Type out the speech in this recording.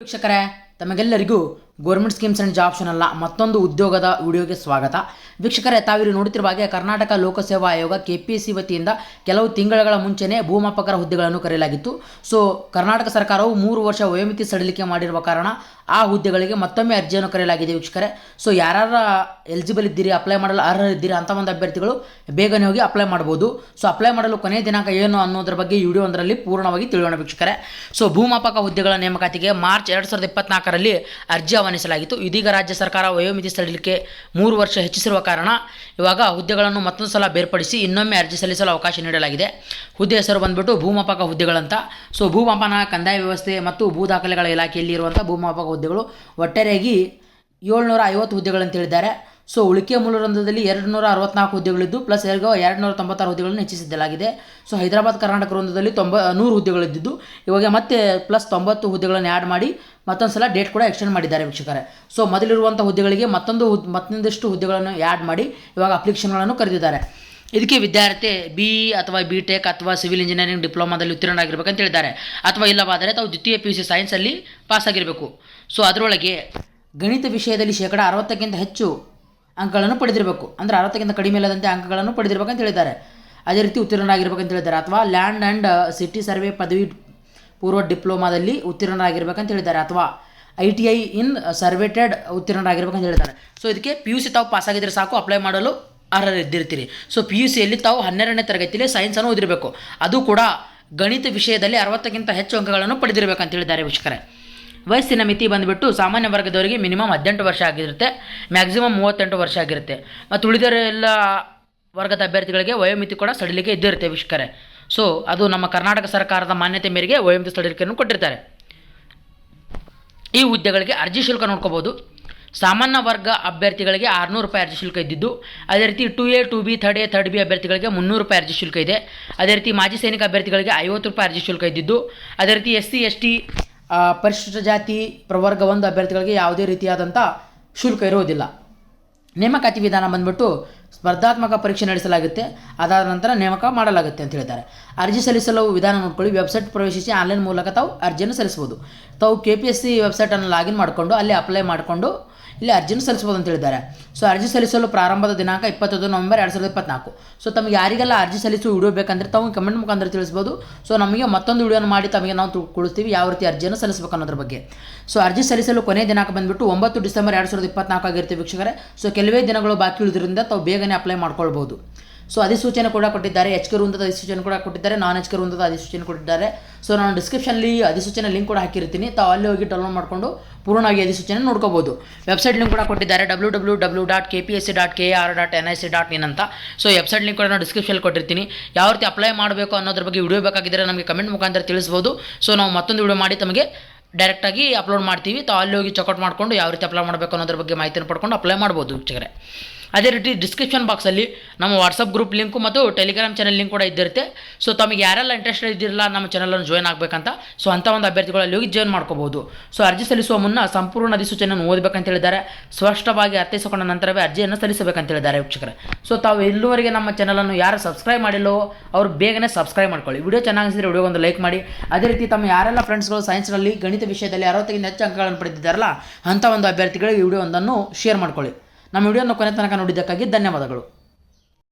ವೀಕ್ಷಕರೇ ತಮಗೆಲ್ಲರಿಗೂ government schemes and jobs ಅಲ್ಲ ಮತ್ತೊಂದು ಉದ್ಯೋಗದ ವಿಡಿಯೋಗೆ ಸ್ವಾಗತ. ವೀಕ್ಷಕರೇ ತಾವಿರು ನೋಡುತ್ತಿರುವ ಹಾಗೆ ಕರ್ನಾಟಕ ಲೋಕಸೇವಾ ಆಯೋಗ ಕೆ ಪಿ ಸಿ ವತಿಯಿಂದ ಕೆಲವು ತಿಂಗಳುಗಳ ಮುಂಚೆನೇ ಭೂಮಾಪಕರ ಹುದ್ದೆಗಳನ್ನು ಕರೆಯಲಾಗಿತ್ತು. ಸೊ, ಕರ್ನಾಟಕ ಸರ್ಕಾರವು ಮೂರು ವರ್ಷ ವಯೋಮಿತಿ ಸಡಿಲಿಕೆ ಮಾಡಿರುವ ಕಾರಣ ಆ ಹುದ್ದೆಗಳಿಗೆ ಮತ್ತೊಮ್ಮೆ ಅರ್ಜಿಯನ್ನು ಕರೆಯಲಾಗಿದೆ ವೀಕ್ಷಕರೇ. ಸೊ, ಯಾರ್ಯಾರ ಎಲಿಜಿಬಲ್ ಇದ್ದೀರಿ ಅಪ್ಲೈ ಮಾಡಲು ಅರ್ಹರಿದ್ದೀರಿ ಅಂತ ಒಂದು ಅಭ್ಯರ್ಥಿಗಳು ಬೇಗನೆ ಹೋಗಿ ಅಪ್ಲೈ ಮಾಡ್ಬೋದು ಸೊ ಅಪ್ಲೈ ಮಾಡಲು ಕೊನೆಯ ದಿನಾಂಕ ಏನು ಅನ್ನೋದ್ರ ಬಗ್ಗೆ ವಿಡಿಯೋ ಒಂದರಲ್ಲಿ ಪೂರ್ಣವಾಗಿ ತಿಳಿಯೋಣ ವೀಕ್ಷಕರೇ. ಸೊ, ಭೂಮಾಪಕ ಹುದ್ದೆಗಳ ನೇಮಕಾತಿಗೆ ಮಾರ್ಚ್ ಎರಡು ಸಾವಿರದ ಇಪ್ಪತ್ನಾಲ್ಕರಲ್ಲಿ ಅರ್ಜಿ ಆಹ್ವಾನಿಸಲಾಗಿತ್ತು ಇದೀಗ ರಾಜ್ಯ ಸರ್ಕಾರ ವಯೋಮಿತಿ ಸಡಿಲಿಕೆ ಮೂರು ವರ್ಷ ಹೆಚ್ಚಿಸಿರುವ ಕಾರಣ ಇವಾಗ ಹುದ್ದೆಗಳನ್ನು ಮತ್ತೊಂದು ಸಲ ಬೇರ್ಪಡಿಸಿ ಇನ್ನೊಮ್ಮೆ ಅರ್ಜಿ ಸಲ್ಲಿಸಲು ಅವಕಾಶ ನೀಡಲಾಗಿದೆ. ಹುದ್ದೆ ಹೆಸರು ಬಂದ್ಬಿಟ್ಟು ಭೂಮಾಪಕ ಹುದ್ದೆಗಳಂತ. ಸೊ, ಭೂಮಾಪನ, ಕಂದಾಯ ವ್ಯವಸ್ಥೆ ಮತ್ತು ಭೂ ದಾಖಲೆಗಳ ಇಲಾಖೆಯಲ್ಲಿ ಇರುವಂಥ ಭೂಮಾಪಕ ಹುದ್ದೆಗಳು ಒಟ್ಟಾರೆಯಾಗಿ ಏಳ್ನೂರ ಐವತ್ತು ಹುದ್ದೆಗಳಂತ ಹೇಳಿದ್ದಾರೆ. ಸೊ ಉಳಿಕೆ ಮೂಲರಂಧದಲ್ಲಿ ಎರಡು ನೂರ ಅರವತ್ನಾಲ್ಕು ಹುದ್ದೆಗಳಿದ್ದು, ಪ್ಲಸ್ ಎರಡು ಎರಡು ನೂರ ತೊಂಬತ್ತಾರು ಹುದ್ದೆಗಳನ್ನು ಹೆಚ್ಚಿಸಿದ್ದಲಾಗಿದೆ. ಸೊ ಹೈದರಾಬಾದ್, ಕರ್ನಾಟಕ ವೃಂದದಲ್ಲಿ ತೊಂಬ, ನೂರು ಹುದ್ದೆಗಳಿದ್ದು ಇವಾಗ ಮತ್ತೆ ಪ್ಲಸ್ ತೊಂಬತ್ತು ಹುದ್ದೆಗಳನ್ನು ಆ್ಯಡ್ ಮಾಡಿ ಮತ್ತೊಂದು ಸಲ ಡೇಟ್ ಕೂಡ ಎಕ್ಸ್ಟೆಂಡ್ ಮಾಡಿದ್ದಾರೆ ವೀಕ್ಷಕರೇ. ಸೊ ಮೊದಲಿರುವಂಥ ಹುದ್ದೆಗಳಿಗೆ ಮತ್ತೊಂದು ಹುದ್, ಮತ್ತೊಂದಿಷ್ಟು ಹುದ್ದೆಗಳನ್ನು ಆ್ಯಡ್ ಮಾಡಿ ಇವಾಗ ಅಪ್ಲಿಕೇಶನ್ಗಳನ್ನು ಕರೆದಿದ್ದಾರೆ. ಇದಕ್ಕೆ ವಿದ್ಯಾರ್ಥಿ ಬಿ ಅಥವಾ ಬಿ ಟೆಕ್ ಅಥವಾ ಸಿವಿಲ್ ಇಂಜಿನಿಯರಿಂಗ್ ಡಿಪ್ಲೊಮಾದಲ್ಲಿ ಉತ್ತೀರ್ಣರಾಗಿರ್ಬೇಕಂತ ಹೇಳಿದ್ದಾರೆ. ಅಥವಾ ಇಲ್ಲವಾದರೆ ತಾವು ದ್ವಿತೀಯ ಪಿ ಯು ಸಿ ಸೈನ್ಸಲ್ಲಿ ಪಾಸಾಗಿರಬೇಕು ಸೊ ಅದರೊಳಗೆ ಗಣಿತ ವಿಷಯದಲ್ಲಿ ಶೇಕಡ ಅರವತ್ತಕ್ಕಿಂತ ಹೆಚ್ಚು ಅಂಕಗಳನ್ನು ಪಡೆದಿರಬೇಕು. ಅಂದರೆ ಅರವತ್ತಕ್ಕಿಂತ ಕಡಿಮೆ ಇಲ್ಲದಂತೆ ಅಂಕಗಳನ್ನು ಪಡೆದಿರಬೇಕಂತ ಹೇಳಿದ್ದಾರೆ. ಅದೇ ರೀತಿ ಉತ್ತೀರ್ಣರಾಗಿರ್ಬೇಕಂತ ಹೇಳಿದ್ದಾರೆ. ಅಥವಾ ಲ್ಯಾಂಡ್ ಆ್ಯಂಡ್ ಸಿಟಿ ಸರ್ವೆ ಪದವಿ ಪೂರ್ವ ಡಿಪ್ಲೊಮಾದಲ್ಲಿ ಅಂತ ಹೇಳಿದ್ದಾರೆ. ಅಥವಾ ಐ ಟಿ ಐ ಇನ್ ಸರ್ವೇಟೆಡ್ ಅಂತ ಹೇಳಿದ್ದಾರೆ. ಸೊ ಇದಕ್ಕೆ ಪಿ ಯು ಸಿ ತಾವು ಪಾಸಾಗಿದ್ದರೆ ಸಾಕು ಅಪ್ಲೈ ಮಾಡಲು ಅರ್ಹರಿದ್ದಿರ್ತೀರಿ. ಸೊ ಪಿ ಯು ಸಿಯಲ್ಲಿ ತಾವು ಹನ್ನೆರಡನೇ ತರಗತಿಯಲ್ಲಿ ಸೈನ್ಸನ್ನು ಓದಿರಬೇಕು. ಅದು ಕೂಡ ಗಣಿತ ವಿಷಯದಲ್ಲಿ ಅರವತ್ತಕ್ಕಿಂತ ಹೆಚ್ಚು ಅಂಕಗಳನ್ನು ಪಡೆದಿರಬೇಕಂತ ಹೇಳಿದ್ದಾರೆ ವೀಕ್ಷಕರೇ. ವಯಸ್ಸಿನ ಮಿತಿ ಬಂದುಬಿಟ್ಟು ಸಾಮಾನ್ಯ ವರ್ಗದವರಿಗೆ ಮಿನಿಮಮ್ ಹದಿನೆಂಟು ವರ್ಷ ಆಗಿರುತ್ತೆ. ಮ್ಯಾಕ್ಸಿಮಮ್ ಮೂವತ್ತೆಂಟು ವರ್ಷ ಆಗಿರುತ್ತೆ. ಮತ್ತು ಉಳಿದರೆಲ್ಲ ವರ್ಗದ ಅಭ್ಯರ್ಥಿಗಳಿಗೆ ವಯೋಮಿತಿ ಕೂಡ ಸಡಿಲಿಕೆ ಇದ್ದಿರುತ್ತೆ ವೀಕ್ಷಕರೇ. ಸೊ ಅದು ನಮ್ಮ ಕರ್ನಾಟಕ ಸರ್ಕಾರದ ಮಾನ್ಯತೆ ಮೇರೆಗೆ ವಯೋಮಿತಿ ಸಡಿಲಿಕೆಯನ್ನು ಕೊಟ್ಟಿರ್ತಾರೆ. ಈ ಹುದ್ದೆಗಳಿಗೆ ಅರ್ಜಿ ಶುಲ್ಕ ನೋಡ್ಕೋಬೋದು. ಸಾಮಾನ್ಯ ವರ್ಗ ಅಭ್ಯರ್ಥಿಗಳಿಗೆ ಆರುನೂರು ರೂಪಾಯಿ ಅರ್ಜಿ ಶುಲ್ಕ ಇದ್ದಿದ್ದು, ಅದೇ ರೀತಿ two A, two B, third A, third B ಅಭ್ಯರ್ಥಿಗಳಿಗೆ ಮುನ್ನೂರು ರೂಪಾಯಿ ಅರ್ಜಿ ಶುಲ್ಕ ಇದೆ. ಅದೇ ರೀತಿ ಮಾಜಿ ಸೈನಿಕ ಅಭ್ಯರ್ಥಿಗಳಿಗೆ ಐವತ್ತು ರೂಪಾಯಿ ಅರ್ಜಿ ಶುಲ್ಕ ಇದ್ದಿದ್ದು, ಅದೇ ರೀತಿ ಎಸ್ ಸಿ ಎಸ್ ಟಿ ಪರಿಶಿಷ್ಟ ಜಾತಿ ಪ್ರವರ್ಗ ಒಂದು ಅಭ್ಯರ್ಥಿಗಳಿಗೆ ಯಾವುದೇ ರೀತಿಯಾದಂಥ ಶುಲ್ಕ ಇರುವುದಿಲ್ಲ. ನೇಮಕಾತಿ ವಿಧಾನ ಬಂದ್ಬಿಟ್ಟು ಸ್ಪರ್ಧಾತ್ಮಕ ಪರೀಕ್ಷೆ ನಡೆಸಲಾಗುತ್ತೆ. ಅದಾದ ನಂತರ ನೇಮಕ ಮಾಡಲಾಗುತ್ತೆ ಅಂತ ಹೇಳ್ತಾರೆ. ಅರ್ಜಿ ಸಲ್ಲಿಸಲು ವಿಧಾನ ನೋಡ್ಕೊಳ್ಳಿ. ವೆಬ್ಸೈಟ್ ಪ್ರವೇಶಿಸಿ ಆನ್ಲೈನ್ ಮೂಲಕ ತಾವು ಅರ್ಜಿಯನ್ನು ಸಲ್ಲಿಸ್ಬೋದು ತಾವು ಕೆ ಪಿ ಎಸ್ ಸಿ ವೆಬ್ಸೈಟನ್ನು ಲಾಗಿನ್ ಮಾಡಿಕೊಂಡು ಅಲ್ಲಿ ಅಪ್ಲೈ ಮಾಡಿಕೊಂಡು ಇಲ್ಲಿ ಅರ್ಜಿನ ಸಲ್ಲಿಸ್ಬೋದು ಅಂತ ಹೇಳಿದ್ದಾರೆ. ಸೊ ಅರ್ಜಿ ಸಲ್ಲಿಸಲು ಪ್ರಾರಂಭದ ದಿನಾಂಕ ಇಪ್ಪತ್ತೊಂದು ನವೆಂಬರ್ ಎರಡು ಸಾವಿರದ ಇಪ್ಪತ್ನಾಲ್ಕು. ಸೊ ತಮಗೆ ಯಾರಿಗೆಲ್ಲ ಅರ್ಜಿ ಸಲ್ಲಿಸುವ ವಿಡಿಯೋ ಬೇಕಂದ್ರೆ ತಾವು ಕಮೆಂಟ್ ಮುಖಾಂತರ ತಿಳಿಸ್ಬೋದು ಸೊ ನಮಗೆ ಮತ್ತೊಂದು ವಿಡಿಯೋನ ಮಾಡಿ ತಮಗೆ ನಾವು ಕೊಡಿಸ್ತೀವಿ ಯಾವ ರೀತಿ ಅರ್ಜಿಯನ್ನು ಸಲ್ಲಿಸಬೇಕು ಅನ್ನೋದ್ರ ಬಗ್ಗೆ. ಸೊ ಅರ್ಜಿ ಸಲ್ಲಿಸಲು ಕೊನೆಯ ದಿನಾಂಕ ಬಂದುಬಿಟ್ಟು ಒಂಬತ್ತು ಡಿಸೆಂಬರ್ ಎರಡು ಸಾವಿರದ ಇಪ್ಪತ್ನಾಲ್ಕು ಆಗಿರುತ್ತೆ ವೀಕ್ಷಕರೇ. ಸೊ ಕೆಲವೇ ದಿನಗಳು ಬಾಕಿ ಉಳಿದ್ರಿಂದ ತಾವು ಬೇಗನೆ ಅಪ್ಲೈ ಮಾಡ್ಕೊಳ್ಬೋದು ಸೊ ಅಧಿಸೂಚನೆ ಕೂಡ ಕೊಟ್ಟಿದ್ದಾರೆ ಎಚ್ ಕೆ ವೃಂದದ ಅಧಿಸೂಚನೆ ಕೂಡ ಕೊಟ್ಟಿದ್ದಾರೆ ನಾನ್ ಎಚ್ ಕೆ ವೃಂದದ ಅಧಿಸೂಚನೆ ಕೊಟ್ಟಿದ್ದಾರೆ ಸೊ ನಾನು ಡಿಸ್ಕ್ರಿಪ್ಷನಲ್ಲಿ ಅಧಿಸೂಚನೆ ಲಿಂಕ್ ಕೂಡ ಹಾಕಿರ್ತೀನಿ. ತಾವು ಅಲ್ಲಿ ಹೋಗಿ ಡೌನ್ಲೋಡ್ ಮಾಡಿಕೊಂಡು ಪೂರ್ಣವಾಗಿ ಅಧಿಸೂಚನೆ ನೋಡ್ಕೋಬೋದು. ವೆಬ್ಸೈಟ್ ಲಿಂಕ್ ಕೂಡ ಕೊಟ್ಟಿದ್ದಾರೆ W W W dot K P S C dot K R dot N I C dot in ಅಂತ. ಸೊ ವೆಬ್ಸೈಟ್ ಲಿಂಕ್ ಕೂಡ ನಾನು ಡಿಸ್ಕ್ರಿಪ್ಷನ್ ಕೊಟ್ಟಿರ್ತೀನಿ. ಯಾವ ರೀತಿ ಅಪ್ಲೈ ಮಾಡಬೇಕು ಅನ್ನೋದ್ರ ಬಗ್ಗೆ ವಿಡಿಯೋ ಬೇಕಾಗಿದ್ದರೆ ನಮಗೆ ಕಮೆಂಟ್ ಮುಖಾಂತರ ತಿಳಿಸ್ಬೋದು. ಸೊ ನಾವು ಮತ್ತೊಂದು ವಿಡಿಯೋ ಮಾಡಿ ತಮಗೆ ಡೈರೆಕ್ಟಾಗಿ ಅಪ್ಲೋಡ್ ಮಾಡ್ತೀವಿ. ತಾವು ಅಲ್ಲಿ ಹೋಗಿ ಚೆಕ್ಔಟ್ ಮಾಡಿಕೊಂಡು ಯಾವ ರೀತಿ ಅಪ್ಲೈ ಮಾಡಬೇಕು ಅನ್ನೋದ್ರ ಬಗ್ಗೆ ಮಾಹಿತಿಯನ್ನು ಪಡ್ಕೊಂಡು ಅಪ್ಲೈ ಮಾಡ್ಬೋದು ವೀಕ್ಷಕರೇ. ಅದೇ ರೀತಿ ಡಿಸ್ಕ್ರಿಪ್ಷನ್ ಬಾಕ್ಸಲ್ಲಿ ನಮ್ಮ ವಾಟ್ಸಪ್ ಗ್ರೂಪ್ ಲಿಂಕು ಮತ್ತು ಟೆಲಿಗ್ರಾಮ್ ಚಾನಲ್ ಲಿಂಕ್ ಕೂಡ ಇದ್ದಿರುತ್ತೆ. ಸೊ ತಮಗೆ ಯಾರೆಲ್ಲ ಇಂಟ್ರೆಸ್ಟ್ ಇದ್ದಿರಲ್ಲ, ನಮ್ಮ ಚಾನಲನ್ನು ಜಾಯ್ನ್ ಆಗಬೇಕಂತ. ಸೊ ಅಂಥ ಒಂದು ಅಭ್ಯರ್ಥಿಗಳಲ್ಲಿ ಹೋಗಿ ಜಾಯ್ನ್ ಮಾಡ್ಕೋಬೋದು. ಸೊ ಅರ್ಜಿ ಸಲ್ಲಿಸುವ ಮುನ್ನ ಸಂಪೂರ್ಣ ಅಧಿಸೂಚನೆಯನ್ನು ಓದಬೇಕಂತ ಹೇಳಿದ್ದಾರೆ. ಸ್ಪಷ್ಟವಾಗಿ ಅರ್ಥೈಸಿಕೊಂಡ ನಂತರವೇ ಅರ್ಜಿಯನ್ನು ಸಲ್ಲಿಸಬೇಕಂತ ಹೇಳಿದ್ದಾರೆ ವೀಕ್ಷಕರೇ. ಸೊ ತಾವು ಇಲ್ಲಿವರೆಗೆ ನಮ್ಮ ಚಾನಲನ್ನು ಯಾರು ಸಬ್ಸ್ಕ್ರೈಬ್ ಮಾಡಿಲ್ಲವೋ, ಅವರು ಬೇಗನೆ ಸಬ್ಸ್ಕ್ರೈಬ್ ಮಾಡ್ಕೊಳ್ಳಿ. ವಿಡಿಯೋ ಚೆನ್ನಾಗಿಸಿದ್ರೆ ವಿಡಿಯೋ ಒಂದು ಲೈಕ್ ಮಾಡಿ. ಅದೇ ರೀತಿ ತಮ್ಮ ಯಾರೆಲ್ಲ ಫ್ರೆಂಡ್ಸ್ಗಳು ಸೈನ್ಸ್ನಲ್ಲಿ ಗಣಿತ ವಿಷಯದಲ್ಲಿ ಅರವತ್ತಕ್ಕಿಂತ ಹೆಚ್ಚು ಅಂಕಗಳನ್ನು ಪಡೆದಿದ್ದಾರಲ್ಲ ಅಂಥ ಒಂದು ಅಭ್ಯರ್ಥಿಗಳಿಗೆ ವಿಡಿಯೋ ಒಂದನ್ನು ಶೇರ್ ಮಾಡ್ಕೊಳ್ಳಿ. ನಮ್ಮ ವಿಡಿಯೋನ ಕೊನೆ ತನಕ ನೋಡಿದ್ದಕ್ಕಾಗಿ ಧನ್ಯವಾದಗಳು.